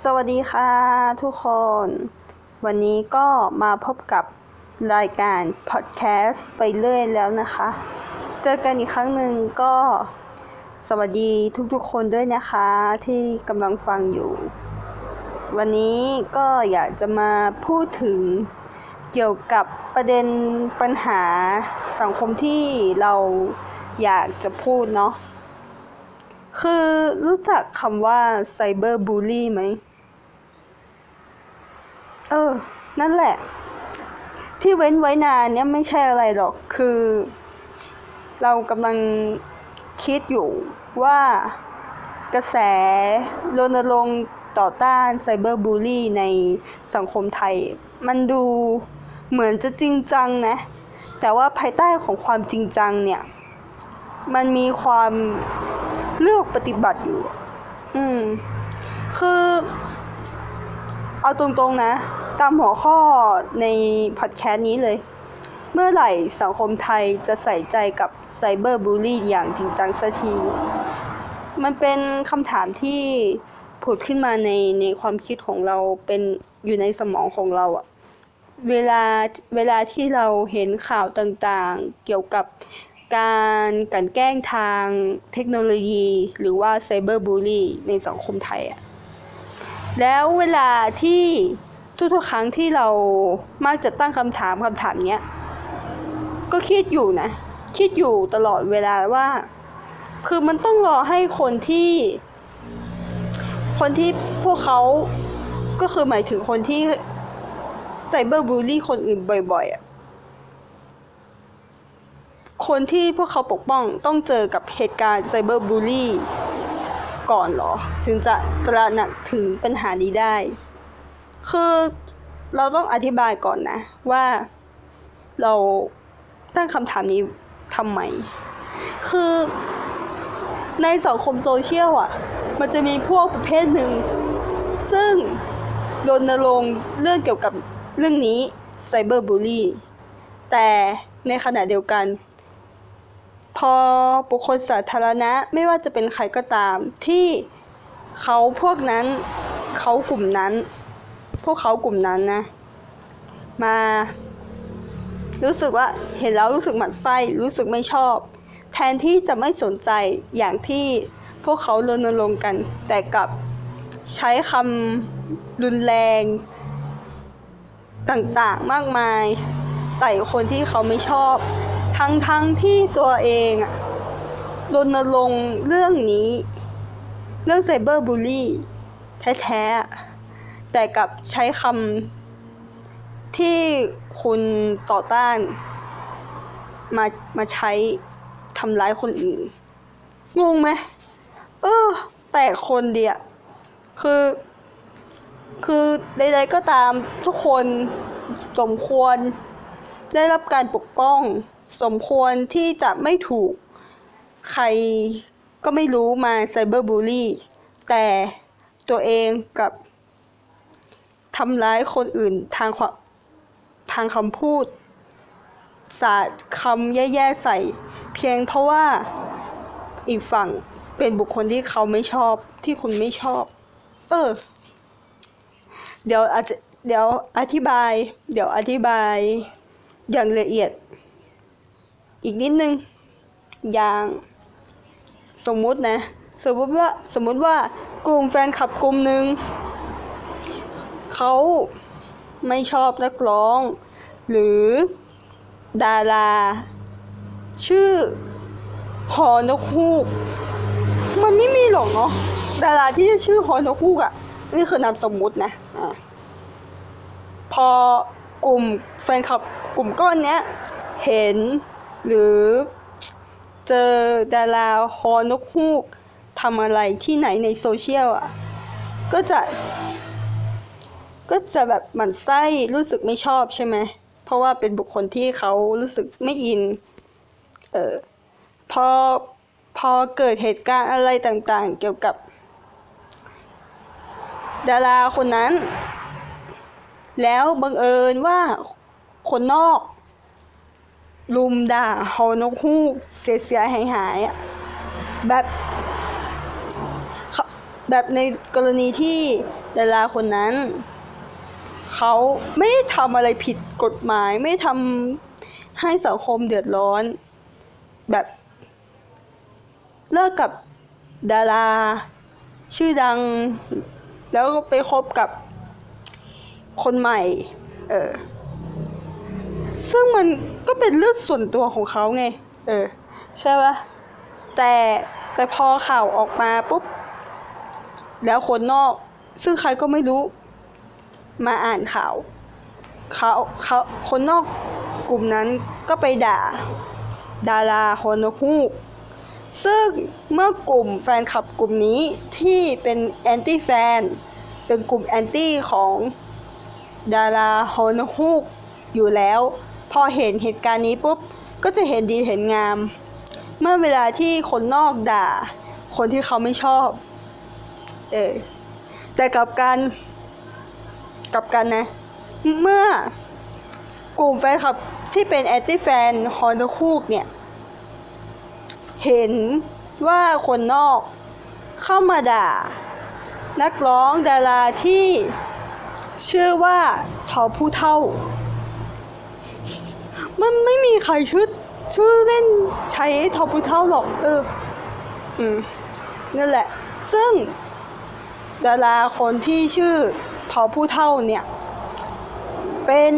สวัสดีค่ะทุกคน วันนี้ก็มาพบกับรายการพอดแคสต์ไปเรื่อยแล้วนะคะ เจอกันอีกครั้งหนึ่งก็สวัสดีทุกๆคนด้วยนะคะที่กำลังฟังอยู่ วันนี้ก็อยากจะมาพูดถึงเกี่ยวกับประเด็นปัญหาสังคมที่เราอยากจะพูดเนาะ คือรู้จักคำว่าไซเบอร์บูลลี่ไหม เออ นั่นแหละ ที่เว้นไว้นานเนี่ยไม่ใช่อะไรหรอก คือ เรากำลังคิดอยู่ว่ากระแสรณรงค์ต่อต้านไซเบอร์บูลลี่ในสังคมไทย มันดูเหมือนจะจริงจังนะ แต่ว่าภายใต้ของความจริงจังเนี่ย มันมีความ เลือกปฏิบัติอยู่ อืม คือ เอาตรงๆนะ ตามหัวข้อในพอดแคสต์นี้เลย เมื่อไหร่สังคมไทยจะใส่ใจกับไซเบอร์บูลลี่อย่างจริงจังสักที มันเป็นคำถามที่ผุดขึ้นมาในในความคิดของเราเป็นอยู่ในสมองของเราอะเวลาเวลาที่เราเห็นข่าวต่างๆ เกี่ยวกับ การกลันแกล้งทางเทคโนโลยี หรือว่าไซเบอร์บูลลี่ในสังคมไทยอะแล้วเวลาที่ทุกๆครั้งที่เรามักจะตั้งคำถามคำถามเนี้ย ก็คิดอยู่นะ คิดอยู่ตลอดเวลาว่า คือมันต้องรอให้คนที่ คนที่พวกเขาก็คือหมายถึงคนที่ไซเบอร์บูลลี่คนอื่นบ่อยๆอะ คนที่พวกเขาปกป้องต้องเจอกับเหตุการณ์ไซเบอร์บูลลี่ก่อนเหรอ ถึงจะตระหนักถึงปัญหานี้ได้ คือเราต้องอธิบายก่อนนะ ว่าเราตั้งคำถามนี้ทำไม คือในสังคมโซเชียลอะ มันจะมีพวกประเภทหนึ่ง ซึ่งรณรงค์เรื่องเกี่ยวกับเรื่องนี้ไซเบอร์บูลลี่แต่ในขณะเดียวกัน พอบุคคลสาธารณะไม่ว่าจะเป็นใครก็ตาม ที่เขาพวกนั้นเขากลุ่มนั้น พวกเขากลุ่มนั้นนะ มา รู้สึกว่าเห็นแล้วรู้สึกหมันไส้รู้สึกไม่ชอบ แทนที่จะไม่สนใจอย่างที่พวกเขารณรงค์กัน แต่กลับใช้คำรุนแรงต่างๆมากมาย ใส่คนที่เขาไม่ชอบ ทั้งๆทที่ตัวเองอะรณรงค์เรื่องนี้ เรื่องไซเบอร์บูลลี่แท้ๆ แต่กับใช้คำที่คุณต่อต้านมามาใช้ทำร้ายคนอื่น งงไหมเออแต่คนเดียคือ คือใดๆก็ตามทุกคนสมควรได้รับการปกป้อง สมควรที่จะไม่ถูกใครก็ไม่รู้มาไซเบอร์บูลลี่ แต่ตัวเองกับทำร้ายคนอื่นทางความทางคำพูด สาดคำแย่ๆใส่ เพียงเพราะว่าอีกฝั่งเป็นบุคคลที่เขาไม่ชอบที่คุณไม่ชอบ เออ เดี๋ยวอาจจะเดี๋ยวอธิบาย เดี๋ยวอธิบายอย่างละเอียด อีกนิดนึง อย่างสมมุตินะ สมมติว่าสมมติว่ากลุ่มแฟนคลับกลุ่มหนึ่งเขาไม่ชอบนักร้อง หรือดารา ชื่อฮอนกฮูก มันไม่มีหรอกเนาะดาราที่ชื่อฮอนกฮูกอะ่ะ นี่คือนามสมมุตินะอะพอกลุ่มแฟนคลับกลุ่มก้อนเนี้ย เห็น หรือเจอดาราฮอนกฮูกทำอะไรที่ไหนในโซเชียลอะ ก็จะ ก็จะแบบหมั่นไส้รู้สึกไม่ชอบใช่ไหม เพราะว่าเป็นบุคคลที่เขารู้สึกไม่อิน เออพอพอเกิดเหตุการณ์อะไรต่างๆ เกี่ยวกับ ดาราคนนั้น แล้วบังเอิญว่าคนนอก ลุมด่าฮอนกฮูกเสียเสียหายหายแบบเขาแบบในกรณีที่ดาราคนนั้น เขาไม่ได้ทำอะไรผิดกฎหมาย ไม่ทำให้สังคมเดือดร้อน แบบเลิกกับดารา ชื่อดัง แล้วก็ไปคบกับคนใหม่ เออ ซึ่งมันก็เป็นเรื่องส่วนตัวของเขาไง เออ ใช่ปะแต่แต่พอข่าวออกมาปุ๊บ แล้วคนนอก ซึ่งใครก็ไม่รู้ มาอ่านข่าวเขาเขาคนนอกกลุ่มนั้นก็ไปด่า ดาราฮอนฮูกซึ่งเมื่อกลุ่มแฟนคลับกลุ่มนี้ที่เป็นแอนตี้แฟน เป็นกลุ่มแอนตี้ของดาราฮอนฮูก อยู่แล้ว พอเห็นเหตุการณ์นี้ปุ๊บก็จะเห็นดีเห็นงาม เมื่อเวลาที่คนนอกด่า คนที่เขาไม่ชอบ เออแต่กับกันกลับกันนะ เมื่อกลุ่มแฟนคลับที่เป็นแอนตี้แฟนฮอนดคูกเนี่ย เห็นว่าคนนอกเข้ามาด่า นักร้องดาราที่ชื่อว่าทอผู้เท่า มันไม่มีใครชื่อชื่อเล่นใช้ทอผู้เท่าหรอก เออ อืม นั่นแหละ ซึ่ง ดาราคนที่ชื่อทอผู้เท่าเนี่ย เป็น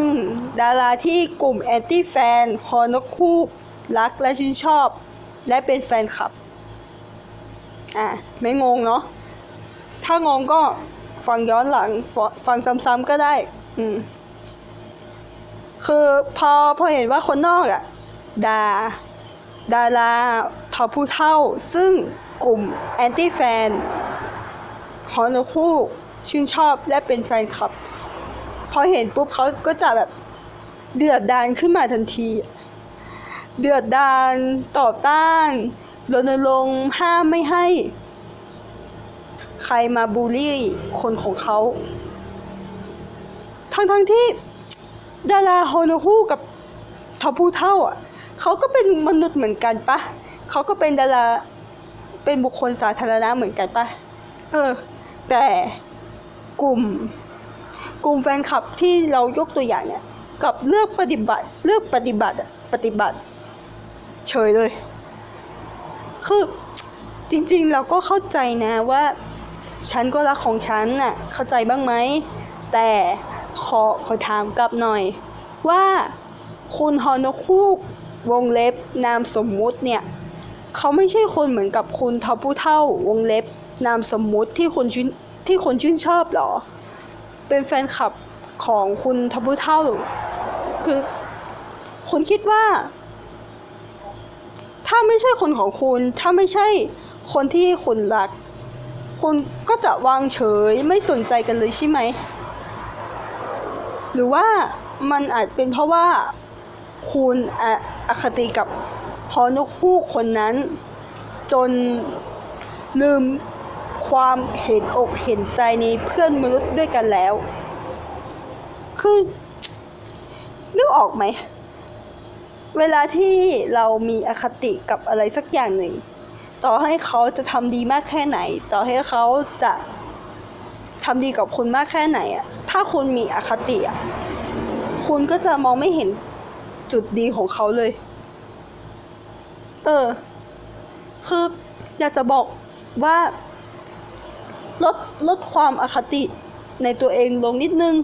ดาราที่กลุ่มแอนตี้แฟนฮอนกคูกรักและชื่นชอบ และเป็นแฟนคลับ อะ ไม่งงเนาะ ถ้างงก็ฟังย้อนหลัง ฟังซ้ำๆก็ได้ อืม คือพอพอเห็นว่าคนนอกอะด่าดาราทอผู้เท่า ซึ่งกลุ่มแอนตี้แฟนฮอนคู่ชื่นชอบและเป็นแฟนคลับ พอเห็นปุ๊บเขาก็จะแบบเดือดดานขึ้นมาทันที เดือดดานต่อต้านรณรงค์ห้ามไม่ให้ ใครมาบูลลี่คนของเขา ทั้งทั้งที่ ดาราฮอนฮูกับทอผู้เท่าอะเขาก็เป็นมนุษย์เหมือนกันปะเขาก็เป็นดาราเป็นบุคคลสาธารณะเหมือนกันปะเออ แต่กลุ่ม กลุ่มแฟนคลับที่เรายกตัวอย่างเนี่ยกับเลือกปฏิบัติเลือกปฏิบัติปฏิบัติ เฉยเลย คือจริงๆเราก็เข้าใจนะว่า ฉันก็รักของฉันน่ะเข้าใจบ้างไหมแต่ ขอขอถามกลับหน่อย ว่าคุณฮอนคูกวงเล็บนามสมมุติเนี่ยเขาไม่ใช่คนเหมือนกับคุณทอผู้เท่าวงเล็บ นามสมมุติที่คนชื่นที่คนชื่นชอบเหรอ เป็นแฟนคลับของคุณทอผู้เท่า คือคุณคิดว่า ถ้าไม่ใช่คนของคุณ ถ้าไม่ใช่คนที่คุณรัก คุณก็จะวางเฉยไม่สนใจกันเลยใช่ไหม หรือว่ามันอาจเป็นเพราะว่าคุณอะอคติกับฮอนกฮูกคนนั้น จนลืมความเห็นอกเห็นใจในเพื่อนมนุษย์ด้วยกันแล้ว คือนึกออกไหม เวลาที่เรามีอคติกับอะไรสักอย่างหนึ่ง ต่อให้เขาจะทำดีมากแค่ไหน ต่อให้เขาจะ ทำดีกับคุณมากแค่ไหนอะถ้าคุณมีอคติอะคุณก็จะมองไม่เห็นจุดดีของเขาเลย เออ คืออยากจะบอกว่าลดลดความอคติในตัวเองลงนิดนึง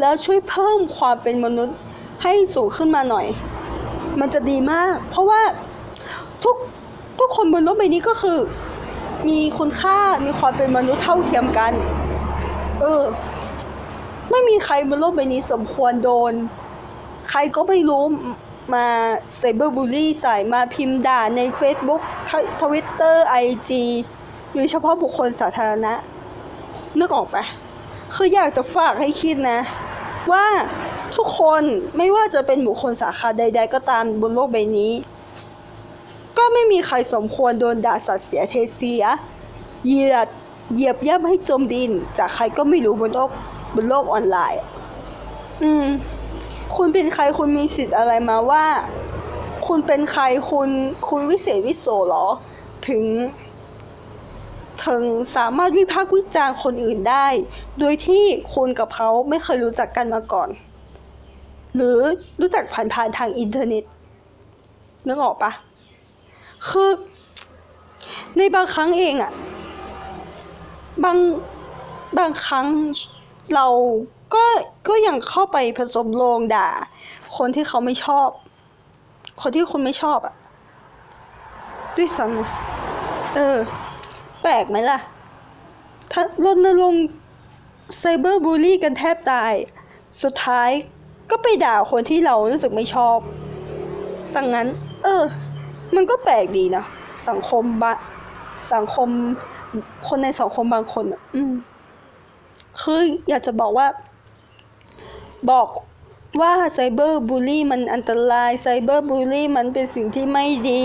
แล้วช่วยเพิ่มความเป็นมนุษย์ให้สูงขึ้นมาหน่อย มันจะดีมาก เพราะว่าทุกทุกคนบนโลกใบนี้ก็คือ มีคุณค่ามีความเป็นมนุษย์เท่าเทียมกัน เออ ไม่มีใครบนโลกใบนี้สมควรโดน ใครก็ไม่รู้มาไซเบอร์บูลลี่ใส่มาพิมพ์ด่าใน Facebook ทวิตเตอร์ไอจีโดยเฉพาะบุคคลสาธารณะ นึกออกปะคืออยากจะฝากให้คิดนะ ว่าทุกคนไม่ว่าจะเป็นบุคคลสาขาใด ๆ ก็ตามบนโลกใบนี้ ก็ไม่มีใครสมควรโดนด่าสัตว์เสียเทเสียเหยียด เหยียบย่ำให้จมดิน จากใครก็ไม่รู้บนโลกบนโลกออนไลน์ อืม คุณเป็นใครคุณมีสิทธิ์อะไรมาว่า คุณเป็นใครคุณคุณวิเศษวิโสเหรอ ถึง ถึงสามารถวิพากษ์วิจารณ์คนอื่นได้ โดยที่คุณกับเขาไม่เคยรู้จักกันมาก่อน หรือรู้จักผ่านๆทางอินเทอร์เน็ตนึกออกปะคือในบางครั้งเองอะ บางบางครั้งเราก็ก็ยังเข้าไปผสมโลงด่า คนที่เขาไม่ชอบ คนที่คุณไม่ชอบอะด้วยซ้ำเออ แปลกไหมล่ะถ้ารณรงค์ไซเบอร์บูลลี่กันแทบตาย สุดท้ายก็ไปด่าคนที่เรารู้สึกไม่ชอบ สังงั้น เออ มันก็แปลกดีนะ สังคมบะ สังคมคนในสังคมบางคนอะอืมคืออยากจะบอกว่า บอกว่าไซเบอร์บูลลี่มันอันตรายไซเบอร์บูลลี่มันเป็นสิ่งที่ไม่ดี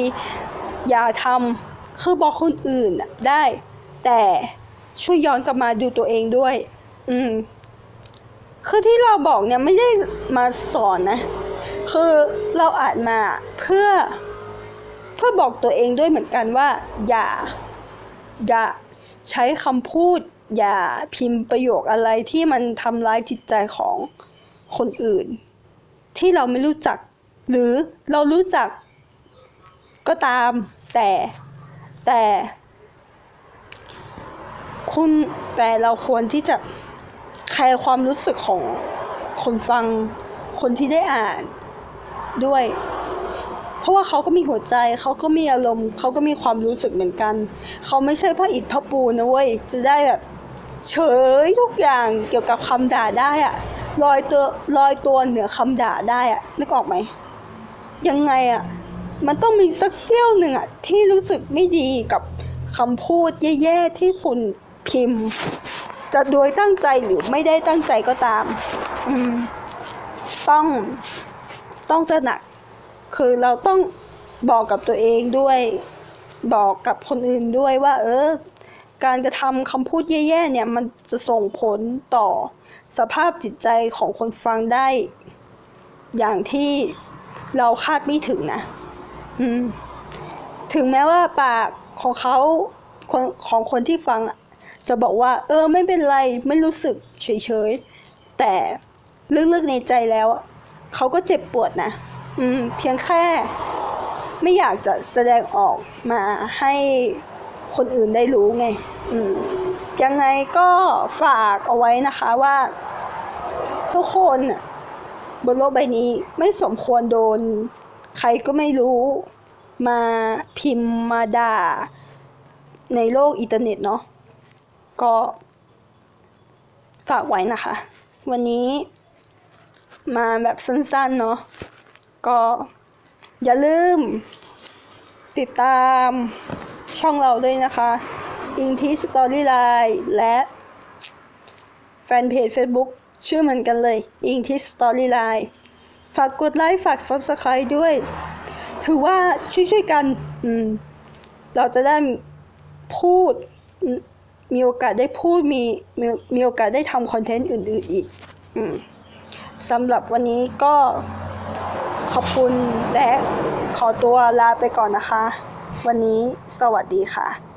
อย่าทำคือบอกคนอื่นได้ แต่ช่วยย้อนกลับมาดูตัวเองด้วย อืม คือที่เราบอกเนี่ยไม่ได้มาสอนนะ คือเราอ่านมาเพื่อ เพื่อบอกตัวเองด้วยเหมือนกันว่า อย่า อย่าใช้คำพูด อย่าพิมพ์ประโยคอะไรที่มันทำร้ายจิตใจของคนอื่น ที่เราไม่รู้จัก หรือเรารู้จักก็ตามแต่แต่คุณแต่เราควรที่จะแคร์ความรู้สึกของคนฟังคนที่ได้อ่านด้วย เพราะว่าเขาก็มีหัวใจเขาก็มีอารมณ์เขาก็มีความรู้สึกเหมือนกันเขาไม่ใช่พ่ออิฐพ่อปูนะเว้ยจะได้แบบเฉยทุกอย่างเกี่ยวกับคำด่าได้อะลอยตัวลอยตัวเหนือคำด่าได้อะนึกออกไหมยังไงอะมันต้องมีสักเสี้ยวหนึ่งอะที่รู้สึกไม่ดีกับคำพูดแย่ๆที่คุณพิมพ์ จะโดยตั้งใจหรือไม่ได้ตั้งใจก็ตามอืมต้องต้องตระหนัก คือเราต้องบอกกับตัวเองด้วย บอกกับคนอื่นด้วยว่า เออ การกระทำคำพูดแย่ๆเนี่ย มันจะส่งผลต่อสภาพจิตใจของคนฟังได้ อย่างที่เราคาดไม่ถึงนะถึงแม้ว่าปากของเขาคนของคนที่ฟังจะบอกว่า เออ ไม่เป็นไรไม่รู้สึกเฉยๆแต่ลึกๆในใจแล้ว เขาก็เจ็บปวดนะ เพียงแค่ไม่อยากจะแสดงออกมาให้คนอื่นได้รู้ไง อืมยังไงก็ฝากเอาไว้นะคะว่า ทุกคนบนโลกใบนี้ไม่สมควรโดน ใครก็ไม่รู้มาพิมพ์มาด่า ในโลกอินเทอร์เน็ตเนาะก็ ฝากไว้นะคะ วันนี้มาแบบสั้นๆเนาะ ก็อย่าลืม ติดตามช่องเราด้วยนะคะอิงทีสตอรี่ไลน์และแฟนเพจ Facebook ชื่อเหมือนกันเลยอิงทีสตอรี่ไลน์ฝากกดไลค์ฝาก Subscribe ด้วย ถือว่าช่วยๆกันเราจะได้พูดมีโอกาสได้พูดมีมีมีโอกาสได้ทำคอนเทนต์อื่น ๆอีกอสำหรับวันนี้ก็ ขอบคุณและขอตัวลาไปก่อนนะคะ วันนี้สวัสดีค่ะ